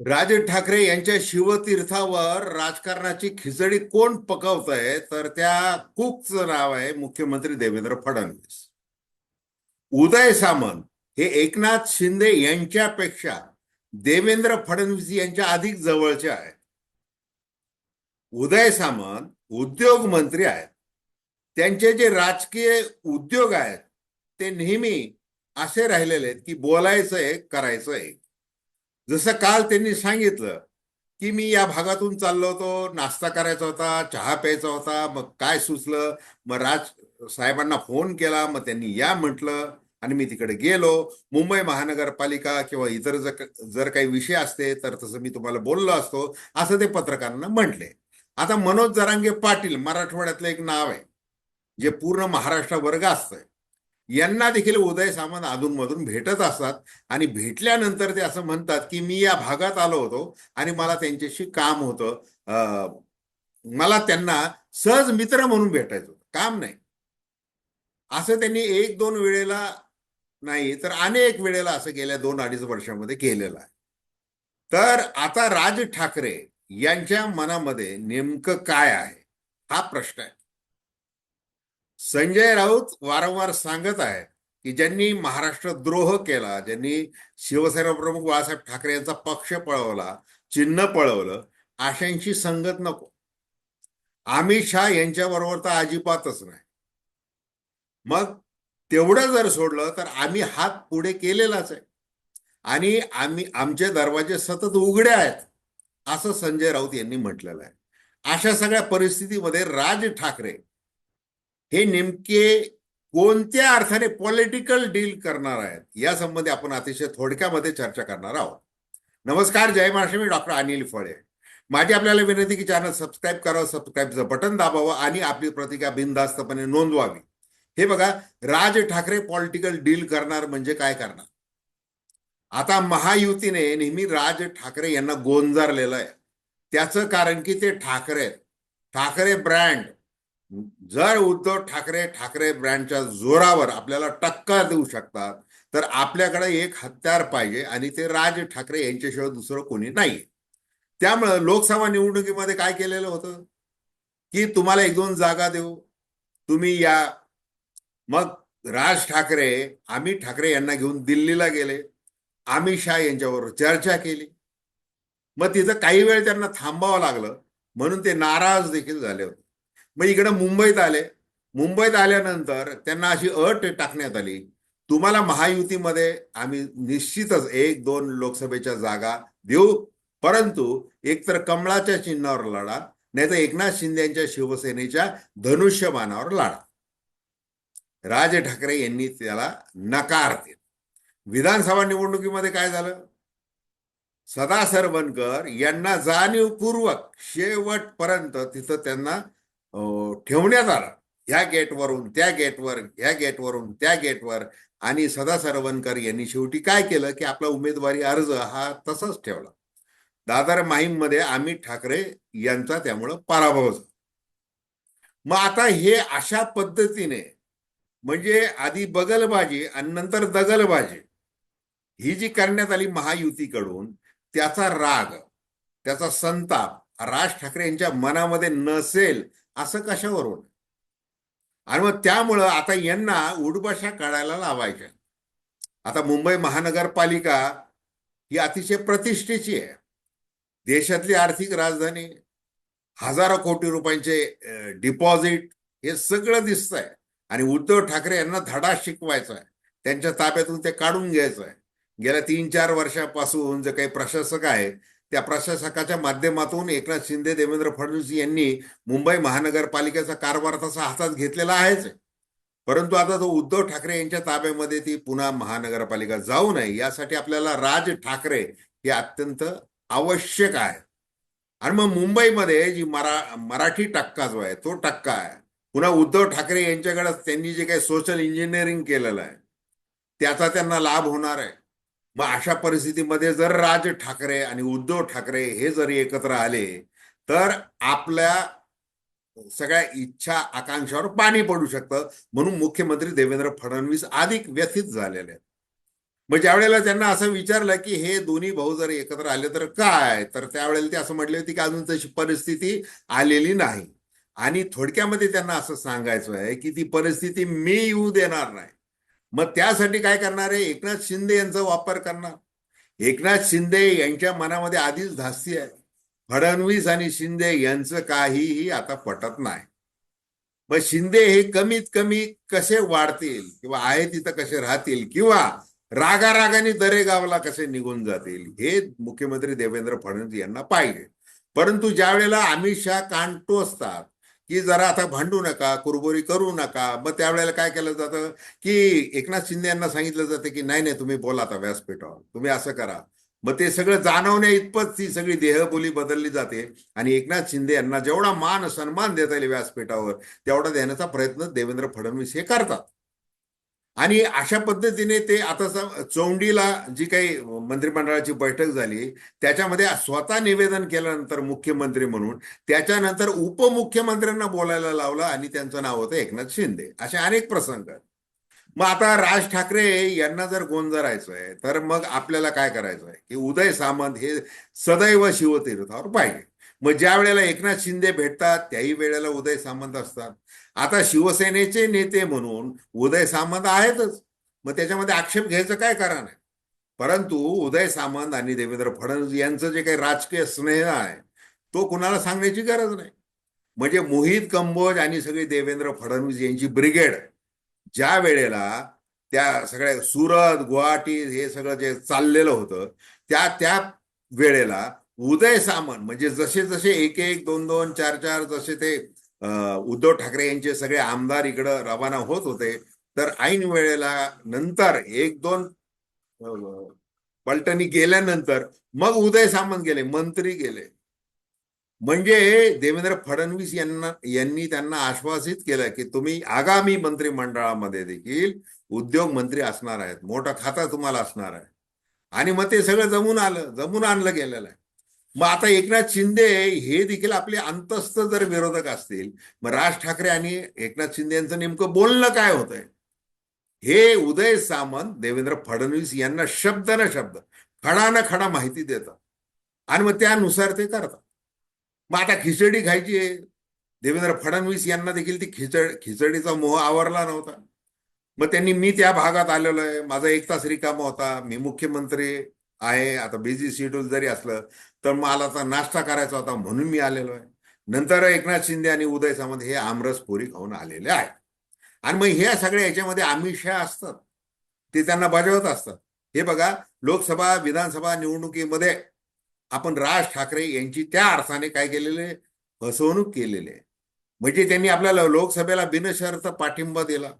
राज ठाकरे यांच्या शिवतीर्थावर राजकारणाची खिचडी कोण पकवतंय? तर त्या कुकचं नाव आहे मुख्यमंत्री देवेंद्र फडणवीस. उदय सामंत हे एकनाथ शिंदे यांच्यापेक्षा देवेंद्र फडणवीस यांच्या अधिक जवळचे आहेत. उदय सामंत उद्योग मंत्री आहेत. त्यांचे जे राजकीय उद्योग आहेत ते नेहमी असे राहिलेले आहेत की बोलायचं एक करायचं एक. जसं काल त्यांनी सांगितलं की मी या भागातून चाललो होतो नाश्ता करायचा होता चहा प्यायचा होता मग काय सुचलं? मग राज साहेबांना फोन केला मग त्यांनी या म्हटलं आणि मी तिकडे गेलो. मुंबई महानगरपालिका किंवा इतर जर जर काही विषय असते तर तसं मी तुम्हाला बोललो असतो असं ते पत्रकारांना म्हटले. आता मनोज जरांगे पाटील मराठवाड्यातलं एक नाव आहे जे पूर्ण महाराष्ट्र वर्ग असतंय. यांना देखील उदय सामंत अधूनमधून भेटत असतात आणि भेटल्यानंतर ते असं म्हणतात की मी या भागात आलो होतो आणि मला त्यांच्याशी काम होतं. अं, मला त्यांना सहज मित्र म्हणून भेटायचं होतं. काम नाही. असं त्यांनी एक दोन वेळेला नाही तर अनेक वेळेला असं गेल्या दोन अडीच वर्षामध्ये केलेलं आहे. तर आता राज ठाकरे यांच्या मनामध्ये नेमकं काय आहे? हा प्रश्न आहे. संजय राऊत वारंवार सांगत आहे की ज्यांनी महाराष्ट्र द्रोह केला ज्यांनी शिवसेना प्रमुख बाळासाहेब ठाकरे यांचा पक्ष पळवला चिन्ह पळवलं अशांशी संगत नको. अमित शहा यांच्याबरोबर तर अजिबातच नाही. मग तेवढं जर सोडलं तर आम्ही हात पुढे केलेलाच आहे. आणि आम्ही आमचे दरवाजे सतत उघडे आहेत असं संजय राऊत यांनी म्हटलेलं आहे. अशा सगळ्या परिस्थितीमध्ये राज ठाकरे हे नेमके कोणत्या अर्थाने पॉलिटिकल डील करणार आहेत? या संबंधी आपण अतिशय थोडक्यामध्ये चर्चा करणार आहोत. नमस्कार जय महाराष्ट्र मी डॉक्टर अनिल फळे. माझी आपल्याला विनंती की चॅनल सबस्क्राईब करावं सबस्क्राईबचं बटन दाबावं आणि आपली प्रतिक्रिया बिनधास्तपणे नोंदवावी. हे बघा राज ठाकरे पॉलिटिकल डील करणार म्हणजे काय करणार? आता महायुतीने नेहमी राज ठाकरे यांना गोंजारलेलं आहे. त्याचं कारण की ते ठाकरे ठाकरे ब्रँड जर उद्धव ठाकरे ठाकरे ब्रँडच्या जोरावर आपल्याला टक्का देऊ शकतात तर आपल्याकडे एक हत्यार पाहिजे आणि ते राज ठाकरे यांच्याशिवाय दुसरं कोणी नाही त्यामुळं लोकसभा निवडणुकीमध्ये काय केलेलं होतं? की तुम्हाला एक दोन जागा देऊ. तुम्ही या. मग राज ठाकरे अमित ठाकरे यांना घेऊन दिल्लीला गेले. अमित शाह यांच्याबरोबर चर्चा केली. मग तिथं काही वेळ त्यांना थांबावं लागलं. म्हणून ते नाराज देखील झाले होते. मग इकडे मुंबईत आले. मुंबईत आल्यानंतर त्यांना अशी अट टाकण्यात आली. तुम्हाला महायुतीमध्ये आम्ही निश्चितच एक दोन लोकसभेच्या जागा देऊ. परंतु एकतर कमळाच्या चिन्हावर लढा नाही तर एकनाथ शिंदे यांच्या शिवसेनेच्या धनुष्यबाणावर लढा. राज ठाकरे यांनी त्याला नकार दिला. विधानसभा निवडणुकीमध्ये काय झालं? सदा सरवणकर यांना जाणीवपूर्वक शेवटपर्यंत तिथं त्यांना ठेवण्यात आला. ह्या गेटवरून त्या गेटवर ह्या गेटवरून त्या गेटवर आणि सदा सरवणकर यांनी शेवटी काय केलं की आपला उमेदवारी अर्ज हा तसाच ठेवला. दादर माहीममध्ये अमित ठाकरे यांचा त्यामुळं पराभव झाला. मग आता हे अशा पद्धतीने म्हणजे आधी बगलबाजी आणि नंतर दगलबाजी ही जी करण्यात आली महायुतीकडून त्याचा राग त्याचा संताप राज ठाकरे यांच्या मनामध्ये नसेल असं कशावरून? आणि मग त्यामुळं आता यांना उडभाषा काढायला लावायच्या. आता मुंबई महानगरपालिका ही अतिशय प्रतिष्ठेची आहे. देशातली आर्थिक राजधानी हजारो कोटी रुपयांचे डिपॉझिट हे सगळं दिसतंय. आणि उद्धव ठाकरे यांना धडा शिकवायचा आहे त्यांच्या ताब्यातून ते काढून घ्यायचं आहे गेल्या तीन चार वर्षापासून जे काही प्रशासक आहेत त्या प्रशासकाच्या माध्यमातून एकनाथ शिंदे देवेंद्र फडणवीस यांनी मुंबई महानगरपालिकेचा कारभार तसा हातात घेतलेला आहेच. परंतु आता तो उद्धव ठाकरे यांच्या ताब्यामध्ये ती पुन्हा महानगरपालिका जाऊ नये यासाठी आपल्याला राज ठाकरे हे अत्यंत आवश्यक आहे. आणि मग मुंबईमध्ये जी मरा मराठी टक्का जो आहे तो टक्का आहे. पुन्हा उद्धव ठाकरे यांच्याकडे त्यांनी जे काही सोशल इंजिनिअरिंग केलेलं आहे त्याचा त्यांना लाभ होणार आहे. मग अशा परिस्थितीमध्ये जर राज ठाकरे आणि उद्धव ठाकरे हे जरी एकत्र आले तर आपल्या सगळ्या इच्छा आकांक्षावर पाणी पडू शकतं. म्हणून मुख्यमंत्री देवेंद्र फडणवीस अधिक व्यथित झालेले आहेत. मग ज्या वेळेला त्यांना असं विचारलं की हे दोन्ही भाऊ जर एकत्र आले तर काय? तर त्यावेळेला ते असं म्हटले होते की अजून तशी परिस्थिती आलेली नाही. आणि थोडक्यामध्ये त्यांना असं सांगायचं आहे की ती परिस्थिती मी येऊ देणार नाही. मग त्यासाठी काय करणार आहे? एकनाथ शिंदे यांचा वापर करणार. एकनाथ शिंदे यांच्या मनामध्ये आधीच धास्ती आहे. फडणवीस आणि शिंदे यांचं काहीही आता पटत नाही. मग शिंदे हे कमीत कमी कसे वाढतील किंवा आहे तिथं कसे राहतील किंवा रागारागाने दरेगावला कसे निघून जातील हे मुख्यमंत्री देवेंद्र फडणवीस यांना पाहिजे. परंतु ज्या वेळेला अमित शहा कांटो असतात की जरा आता भांडू नका कुरबुरी करू नका. मग त्यावेळेला काय केलं जातं की एकनाथ शिंदे यांना सांगितलं जातं की नाही नाही तुम्ही बोला आता व्यासपीठावर. तुम्ही असं करा. मग ते सगळं जाणवण्या इतपत ती सगळी देहबोली बदलली जाते. आणि एकनाथ शिंदे यांना जेवढा मान सन्मान देता येईल व्यासपीठावर तेवढा देण्याचा प्रयत्न देवेंद्र फडणवीस हे करतात. आणि अशा पद्धतीने ते आता चोंडीला चौंडीला जी काही मंत्रिमंडळाची बैठक झाली त्याच्यामध्ये स्वतः निवेदन केल्यानंतर मुख्यमंत्री म्हणून त्याच्यानंतर उपमुख्यमंत्र्यांना बोलायला लावलं आणि त्यांचं नाव होतं एकनाथ शिंदे. असे अनेक प्रसंग आहेत. मग आता राज ठाकरे यांना जर गोंजरायचं आहे तर मग आपल्याला काय करायचं आहे की उदय सामंत हे सदैव शिवतीर्थावर पाहिजे मग ज्या वेळेला एकनाथ शिंदे भेटतात त्याही वेळेला उदय सामंत असतात. आता शिवसेनेचे नेते म्हणून उदय सामंत आहेतच. मग त्याच्यामध्ये आक्षेप घ्यायचं काय कारण आहे? परंतु उदय सामंत आणि देवेंद्र फडणवीस यांचं जे काही राजकीय स्नेह आहे तो कुणाला सांगण्याची गरज नाही. म्हणजे मोहित कंबोज आणि सगळी देवेंद्र फडणवीस यांची ब्रिगेड ज्या वेळेला त्या सगळ्या सुरत गुवाहाटी हे सगळं जे चाललेलं होतं त्या त्या वेळेला उदय सामंत म्हणजे जसे जसे एक एक दोन दोन चार चार जसे ते उद्धव ठाकरे यांचे सगळे आमदार इकडं रवाना होत होते. तर ऐन वेळेला नंतर एक दोन पलटणी गेल्यानंतर मग उदय सामंत गेले मंत्री गेले. म्हणजे देवेंद्र फडणवीस यांना यांनी त्यांना आश्वासित केलं की तुम्ही आगामी मंत्रिमंडळामध्ये देखील उद्योग मंत्री असणार आहेत. मोठा खाता तुम्हाला असणार आहे. आणि मग ते सगळं जमून आलं जमून आणलं गेलेलं आहे. मग आता एकनाथ शिंदे हे देखील आपले अंतस्थ जर विरोधक असतील मग राज ठाकरे आणि एकनाथ शिंदे यांचं नेमकं बोलणं काय होतंय? हे उदय सामंत देवेंद्र फडणवीस यांना शब्द न शब्द खडा न खडा माहिती देतात. आणि मग त्यानुसार ते करतात. मग आता खिचडी खायची आहे. देवेंद्र फडणवीस यांना देखील ती खिचड खिचडीचा मोह आवरला नव्हता. मग त्यांनी मी त्या भागात आलेलो आहे. माझा एक तास रिकामा होता. मी मुख्यमंत्री आहे. आता बिझी शेड्यूल जरी असलं तर मला आता नाश्ता करायचा होता म्हणून मी आलेलो आहे. नंतर एकनाथ शिंदे आणि उदय सामंत हे आमरस पोरी खाऊन आलेले आहेत. आणि मग ह्या सगळ्या याच्यामध्ये आमिषा असतात. ते त्यांना बजावत असतात. हे बघा लोकसभा विधानसभा निवडणुकीमध्ये आपण राज ठाकरे यांची त्या अर्थाने काय केलेले? फसवणूक केलेली आहे. म्हणजे त्यांनी आपल्याला लोकसभेला बिनशर्त पाठिंबा दिला.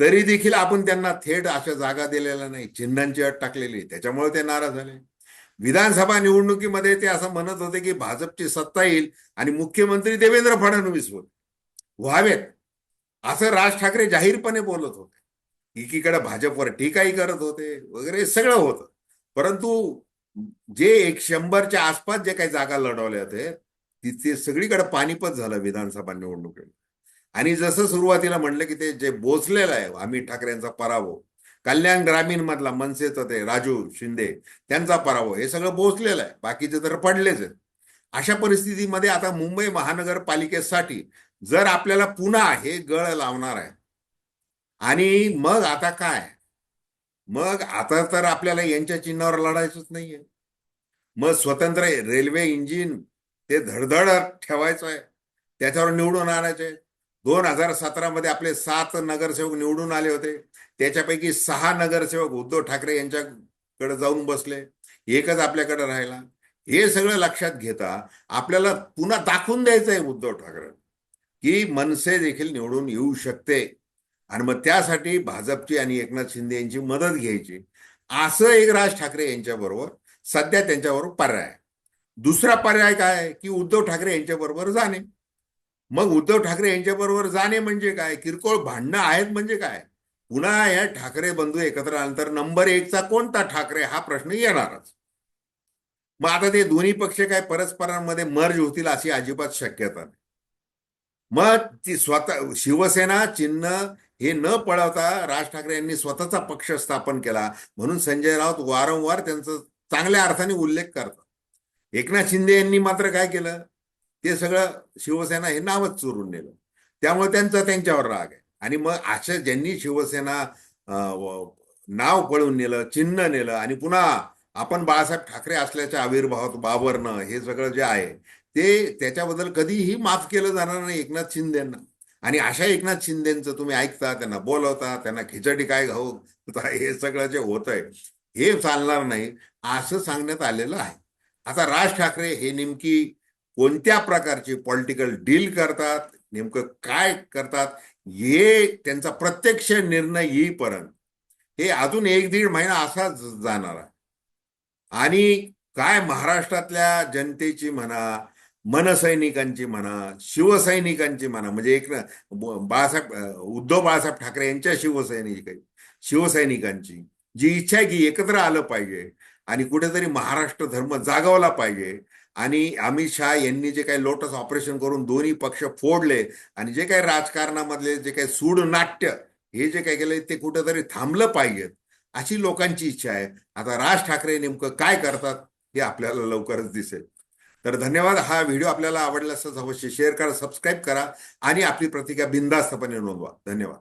तरी देखील आपण त्यांना थेट अशा जागा दिलेल्या नाही. चिन्हांची अट टाकलेली त्याच्यामुळे ते नाराज झाले. विधानसभा निवडणुकीमध्ये ते असं म्हणत होते की भाजपची सत्ता येईल आणि मुख्यमंत्री देवेंद्र फडणवीस होते व्हावेत. असं राज ठाकरे जाहीरपणे बोलत होते. एकीकडे भाजपवर टीकाही करत होते वगैरे सगळं होतं. परंतु जे एक शंभरच्या आसपास जे काही जागा लढवल्या होत्या तिथे सगळीकडे पानिपत झालं विधानसभा निवडणुकीत आणि जसं सुरुवातीला म्हणलं की ते जे बोचलेलं आहे अमित ठाकरेंचा पराभव कल्याण ग्रामीण मधला मनसेचा ते राजू शिंदे त्यांचा पराभव हे सगळं पोहोचलेलं आहे. बाकीचे तर पडलेच आहेत. अशा परिस्थितीमध्ये आता मुंबई महानगरपालिकेसाठी जर आपल्याला पुन्हा हे गळ लावणार आहे आणि मग आता काय? मग आता तर आपल्याला यांच्या चिन्हावर लढायचंच नाहीये. मग स्वतंत्र रेल्वे इंजिन ते धडधड ठेवायचं आहे. त्याच्यावर निवडून आणायचे. दोन हजार सतरामध्ये आपले सात नगरसेवक निवडून आले होते. त्याच्यापैकी सहा नगरसेवक उद्धव ठाकरे यांच्याकडे जाऊन बसले. एकच आपल्याकडे राहिला. हे सगळं लक्षात घेता आपल्याला पुन्हा दाखवून द्यायचं आहे उद्धव ठाकरे. की मनसे देखील निवडून येऊ शकते. आणि मग त्यासाठी भाजपची आणि एकनाथ शिंदे यांची मदत घ्यायची. असं एक राज ठाकरे यांच्याबरोबर सध्या त्यांच्याबरोबर पर्याय आहे. दुसरा पर्याय काय की उद्धव ठाकरे यांच्याबरोबर जाणे. मग उद्धव ठाकरे यांच्याबरोबर जाणे म्हणजे काय? किरकोळ भांडणं आहेत म्हणजे काय? पुन्हा या ठाकरे बंधू एकत्र आल्यानंतर नंबर एकचा कोणता ठाकरे हा प्रश्न येणारच. मग आता ते दोन्ही पक्ष काय परस्परांमध्ये मर्ज होतील अशी अजिबात शक्यता नाही. मग ती स्वतः शिवसेना चिन्ह हे न पळवता राज ठाकरे यांनी स्वतःचा पक्ष स्थापन केला. म्हणून संजय राऊत वारंवार त्यांचा चांगल्या अर्थाने उल्लेख करतात. एकनाथ शिंदे यांनी मात्र काय केलं? ते सगळं शिवसेना हे नावच चोरून नेलं. त्यामुळे त्यांचा त्यांच्यावर राग आहे. आणि मग अशा ज्यांनी शिवसेना नाव पळून नेलं चिन्ह नेलं आणि पुन्हा आपण बाळासाहेब ठाकरे असल्याच्या आविर्भावात वावरणं हे सगळं जे आहे ते त्याच्याबद्दल कधीही माफ केलं जाणार नाही एकनाथ शिंदेंना. आणि अशा एकनाथ शिंदेचं तुम्ही ऐकता त्यांना बोलवता त्यांना खिचडी काय खाऊ हे सगळं जे होत आहे हे चालणार नाही असं सांगण्यात आलेलं आहे. आता राज ठाकरे हे नेमकी कोणत्या प्रकारची पॉलिटिकल डील करतात नेमकं काय करतात हे त्यांचा प्रत्यक्ष निर्णय येईपर्यंत. हे अजून एक दीड महिना असाच जाणार आहे. आणि काय महाराष्ट्रातल्या जनतेची म्हणा मनसैनिकांची म्हणा शिवसैनिकांची म्हणा म्हणजे एक ना बाळासाहेब उद्धव बाळासाहेब ठाकरे यांच्या शिवसैनिक शिवसैनिकांची. जी इच्छा आहे की एकत्र आलं पाहिजे आणि कुठेतरी महाराष्ट्र धर्म जागवला पाहिजे. आणि अमित शहा यांनी जे काही लोटस ऑपरेशन करून दोन्ही पक्ष फोडले आणि जे काही राजकारणामधले जे काही सूड नाट्य हे जे काही केलंय ते कुठेतरी थांबलं पाहिजेत अशी लोकांची इच्छा आहे. आता राज ठाकरे नेमकं काय करतात हे आपल्याला लवकरच दिसेल. तर धन्यवाद. हा व्हिडिओ आपल्याला आवडला असल्यास अवश्य शेअर करा सबस्क्राईब करा आणि आपली प्रतिक्रिया बिनधास्तपणे नोंदवा. धन्यवाद.